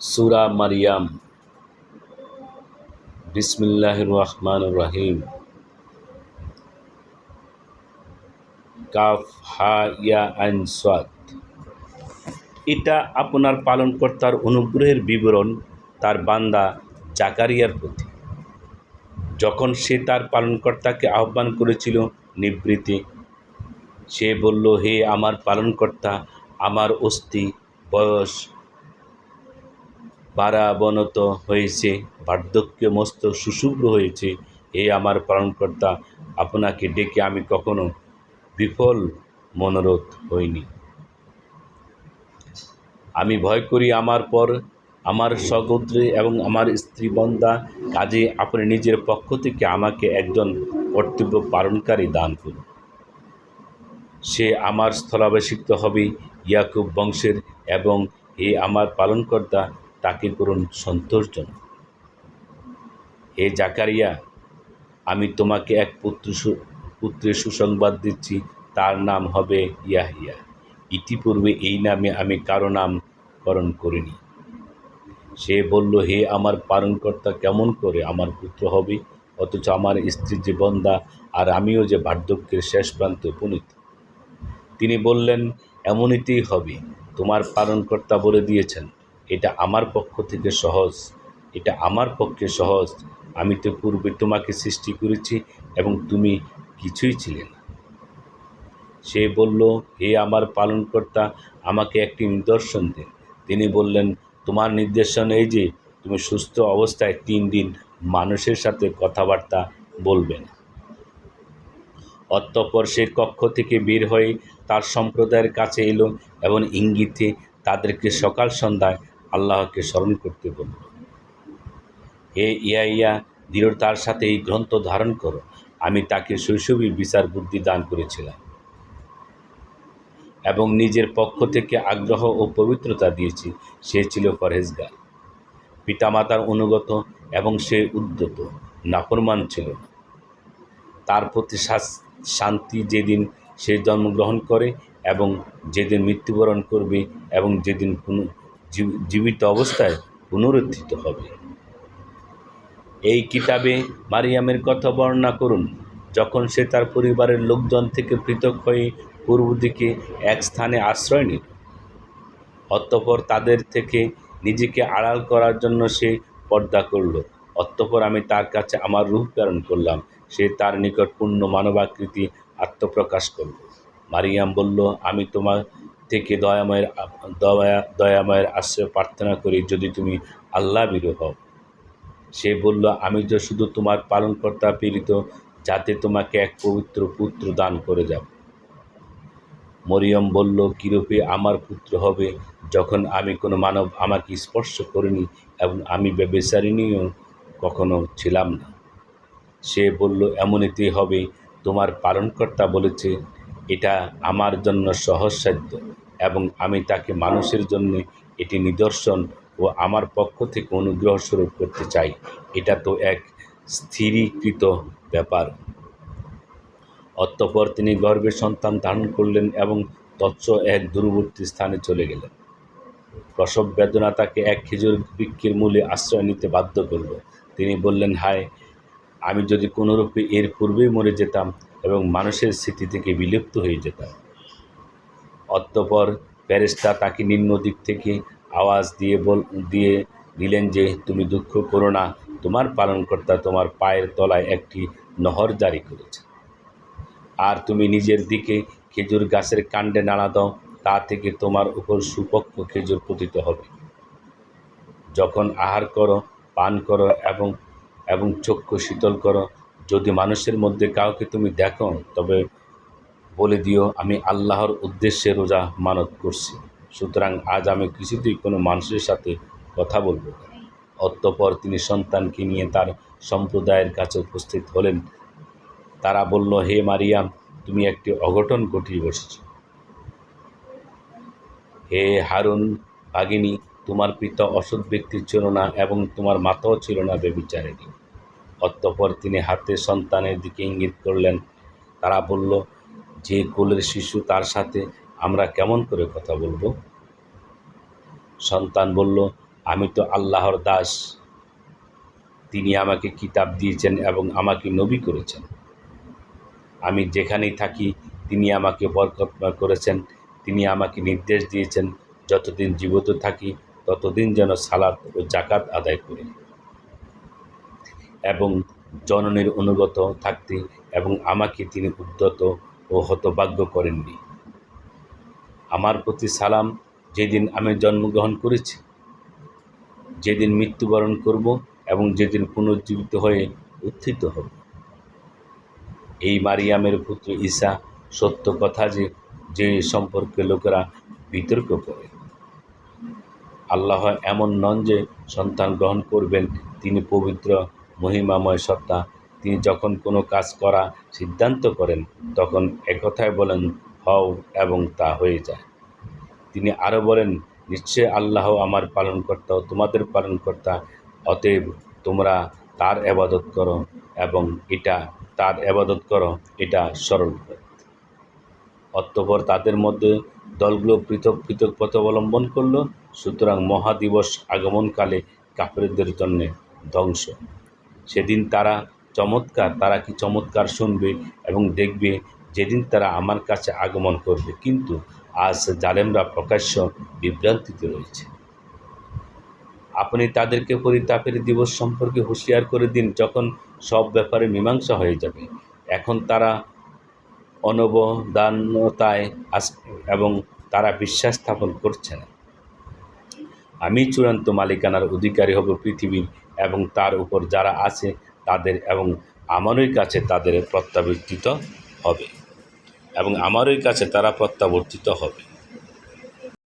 সুরা মারিয়াম। বিসমিল্লাহ রহমান রহিম কাফ, হা, ইয়া, আইন সাদ এটা আপনার পালনকর্তার অনুগ্রহের বিবরণ তার বান্দা জাকারিয়ার প্রতি। যখন সে তার পালনকর্তাকে আহ্বান করেছিল নিবৃত্তি সে বলল, হে আমার পালনকর্তা, আমার অস্থি বয়স বারাবনত হয়েছে বার্ধক্য মস্ত সুশুভ্র হয়েছে, হে আমার পালনকর্তা, আপনাকে ডেকে আমি কখনো বিফল মনোরথ হইনি। আমি ভয় করি আমার পর, আমার সগোত্রে এবং আমার স্ত্রী বন্দা কাজে আপনি নিজের পক্ষ থেকে আমাকে একজন কর্তব্য পালনকারী দান করুন। সে আমার স্থলাভিষিক্ত হবে, ইয়াকুব বংশের এবং হে আমার পালনকর্তা, তাকে করুন সন্তোষজনক। হে জাকারিয়া, আমি তোমাকে এক পুত্র পুত্রের সুসংবাদ দিচ্ছি, তার নাম হবে ইয়াহিয়া। ইতিপূর্বে এই নামে আমি কারও নামকরণ করিনি। সে বলল, হে আমার পালনকর্তা, কেমন করে আমার পুত্র হবে? অথচ আমার স্ত্রী যে বন্দা আর আমিও যে বার্ধক্যের শেষ প্রান্তে উপনীত। তিনি বললেন এমনিতেই হবে। তোমার পালনকর্তা বলে দিয়েছেন, এটা আমার পক্ষ থেকে সহজ, এটা আমার পক্ষে সহজ। আমি তো পূর্বে তোমাকে সৃষ্টি করেছি এবং তুমি কিছুই ছিলে না। সে বলল, হে আমার পালনকর্তা, আমাকে একটি নিদর্শন দিন। তিনি বললেন, তোমার নির্দেশন এই যে, তুমি সুস্থ অবস্থায় তিন দিন মানুষের সাথে কথাবার্তা বলবে না। অতঃপর সে কক্ষ থেকে বের হয়ে তার সম্প্রদায়ের কাছে এলো এবং ইঙ্গিতে তাদেরকে সকাল সন্ধ্যায় আল্লাহকে স্মরণ করতে বলল, হে ইয়া ইয়া দৃঢ়তার সাথে এই গ্রন্থ ধারণ করো। আমি তাকে শৈশবী বিচার বুদ্ধি দান করেছিলাম এবং নিজের পক্ষ থেকে আগ্রহ ও পবিত্রতা দিয়েছি। সে ছিল পরহেজগার। পিতামাতার অনুগত এবং সে উদ্যত, নাফরমান ছিল তার প্রতি শাস- শান্তি যেদিন সে জন্মগ্রহণ করে এবং যেদিন মৃত্যুবরণ করবে এবং যেদিন জীব- জীবিত অবস্থায় পুনরুত্থিত হবে। এই কিতাবে মারিয়ামের কথা বর্ণনা করুন, যখন সে তার পরিবারের লোকজন থেকে পৃথক হয়ে পূর্ব দিকে এক স্থানে আশ্রয় নিল। অতঃপর তাদের থেকে নিজেকে আড়াল করার জন্য সে পর্দা করল। অতঃপর আমি তার কাছে আমার রূপ প্রেরণ করলাম। সে তার নিকট পূর্ণ মানবাকৃতি আত্মপ্রকাশ করল। মারিয়াম বলল, আমি তোমার থেকে দয়াময়ের দয়া, দয়াময়ের আশ্রয় প্রার্থনা করি যদি তুমি আল্লাহ বিরো হও। সে বলল, আমি তো শুধু তোমার পালনকর্তা প্রেরিত যাতে তোমাকে এক পবিত্র পুত্র দান করে যাব। মরিয়ম বলল, কিরূপে আমার পুত্র হবে? যখন আমি কোনো মানব আমাকে স্পর্শ করিনি এবং আমি ব্যবচারিণীও কখনো ছিলাম না। সে বলল এমনিতেই হবে। তোমার পালনকর্তা বলেছে, এটা আমার জন্য সহজসাধ্য এবং আমি তাকে মানুষের জন্য এটি নিদর্শন ও আমার পক্ষ থেকে অনুগ্রহ স্বরূপ করতে চাই। এটা তো এক স্থিরীকৃত ব্যাপার। অতঃপর তিনি গর্ভে সন্তান ধারণ করলেন এবং তৎস এক দূরবর্তী স্থানে চলে গেলেন। প্রসব বেদনা তাকে এক খেজুর বৃক্ষের মূলে আশ্রয় নিতে বাধ্য করল। তিনি বললেন, হায়, আমি যদি কোনোরূপে এর পূর্বেই মরে যেতাম এবং মানুষের স্মৃতি থেকে বিলুপ্ত হয়ে যেতাম। অতঃপর প্যারেস্তা তাকে নিম্ন দিক থেকে আওয়াজ দিয়ে বল, দিয়ে দিলেন যে, তুমি দুঃখ করো না, তোমার পালনকর্তা তোমার পায়ের তলায় একটি নহর জারি করেছে। আর তুমি নিজের দিকে খেজুর গাছের কাণ্ডে নাড়া দাও, তা থেকে তোমার উপর সুপক্ষ খেজুর পতিত হবে। যখন আহার করো পান করো এবং এবং চক্ষু শীতল করো। যদি মানুষের মধ্যে কাউকে তুমি দেখো, তবে বলে দিও, আমি আল্লাহর উদ্দেশ্যে রোজা মানত করছি। সুতরাং আজ আমি কিছুতেই কোনো মানুষের সাথে কথা বলব অতঃপর তিনি সন্তানকে নিয়ে তার সম্প্রদায়ের কাছে উপস্থিত হলেন। তারা বলল, হে মারিয়াম, তুমি একটি অঘটন ঘটিয়ে বসেছ। হে হারুন ভাগিনী তোমার পিতা অসৎ ব্যক্তি ছিল না এবং তোমার মাতাও ছিল না বেবিচারেনি অতঃপর তিনি হাতে সন্তানের দিকে ইঙ্গিত করলেন। তারা বলল, যে কোলের শিশু তার সাথে আমরা কেমন করে কথা বলব? সন্তান বলল, আমি তো আল্লাহর দাস। তিনি আমাকে কিতাব দিয়েছেন এবং আমাকে নবী করেছেন। আমি যেখানেই থাকি, তিনি আমাকে বরকতময় করেছেন। তিনি আমাকে নির্দেশ দিয়েছেন, যতদিন জীবিত থাকি ততদিন যেন সালাত ও জাকাত আদায় করি। এবং জননীর অনুগত থাকতে এবং আমাকে তিনি উদ্যত ও হতভাগ্য করেননি। আমার প্রতি সালাম, যেদিন আমি জন্মগ্রহণ করেছি, যেদিন মৃত্যুবরণ করব এবং যেদিন পুনর্জীবিত হয়ে উত্থিত হব। এই মারিয়ামের পুত্র ঈসা সত্য কথা যে যে সম্পর্কে লোকেরা বিতর্ক করে। আল্লাহ এমন নন যে সন্তান গ্রহণ করবেন, তিনি পবিত্র, মহিমাময় সত্তা। তিনি যখন কোনো কাজ করা সিদ্ধান্ত করেন, তখন একথায় বলেন, হও, এবং তা হয়ে যায়। তিনি আরও বলেন, নিশ্চয় আল্লাহ আমার পালনকর্তা ও তোমাদের পালনকর্তা, অতএব তোমরা তার এবাদত করো এবং এটা তার এবাদত করো, এটা সরল অতঃপর তাদের মধ্যে দলগুলো পৃথক পৃথক পথ অবলম্বন করল। সুতরাং মহাদিবস আগমনকালে কাপড়দের জন্যে ধ্বংস। সেদিন তারা চমৎকার, তারা কি চমৎকার শুনবে এবং দেখবে? যেদিন তারা আমার কাছে আগমন করবে। কিন্তু আজ জালেমরা প্রকাশ্য বিভ্রান্তিতে রয়েছে। আপনি তাদেরকে পরিতাপের দিবস সম্পর্কে হুঁশিয়ার করে দিন, যখন সব ব্যাপারে মীমাংসা হয়ে যাবে। এখন তারা অনবদানতায় আস, এবং তারা বিশ্বাস স্থাপন করছে না আমি চূড়ান্ত মালিকানার অধিকারী হব পৃথিবীর এবং তার উপর যারা আছে তাদের এবং আমারই কাছে তাদের প্রত্যাবর্তিত হবে। এবং আমারই কাছে তারা প্রত্যাবর্তিত হবে।